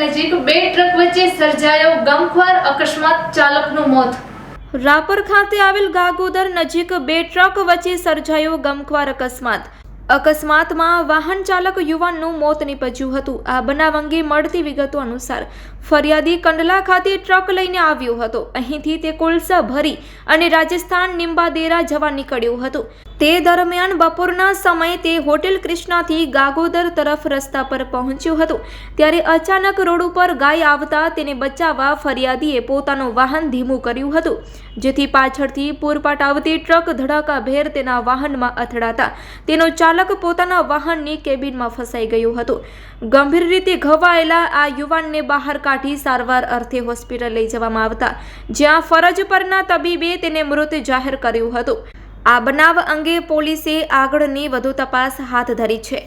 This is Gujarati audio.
નજીક બે ટ્રક વચ્ચે સર્જાયો ગમખ્વાર અકસ્માત ચાલકનું મોત. રાપર ખાતે આવેલ ગાગોદર નજીક બે ટ્રક વચ્ચે સર્જાયો ગમખ્વાર અકસ્માત. અકસ્માતમાં વાહન ચાલક યુવાનનું મોત નીપજ્યું હતું. આ બનાવ અંગે મળતી વિગતો અનુસાર ફરિયાદી કંડલા ખાતે ટ્રક લઈને આવ્યો હતો. અહીંથી તે કોલસા ભરી અને રાજસ્થાન નિંબાદેરા જવા નીકળ્યું હતો. તે દરમિયાન બપોરના સમયે તે હોટેલ કૃષ્ણાથી ગાગોદર તરફ રસ્તા પર પહોંચ્યો હતો. ત્યારે અચાનક રોડ ઉપર ગાય આવતા તેને બચાવવા ફરિયાદીએ પોતાનું વાહન ધીમું કર્યું હતું, જેથી પાછળથી પૂરપાટ આવતી ટ્રક ધડાકાભેર તેના વાહનમાં અથડાતા. તેનો ચાલક પોતાના વાહનની કેબિનમાં ફસાઈ ગયો હતો. ગંભીર રીતે ઘવાયેલા આ યુવાનને બહાર કાઢી સારવાર અર્થે હોસ્પિટલ લઈ જવામાં આવતા, જ્યાં ફરજ પરના તબીબે તેને મૃત જાહેર કર્યું હતું. આ બનાવ અંગે પોલીસે આગળની વધુ તપાસ હાથ ધરી છે.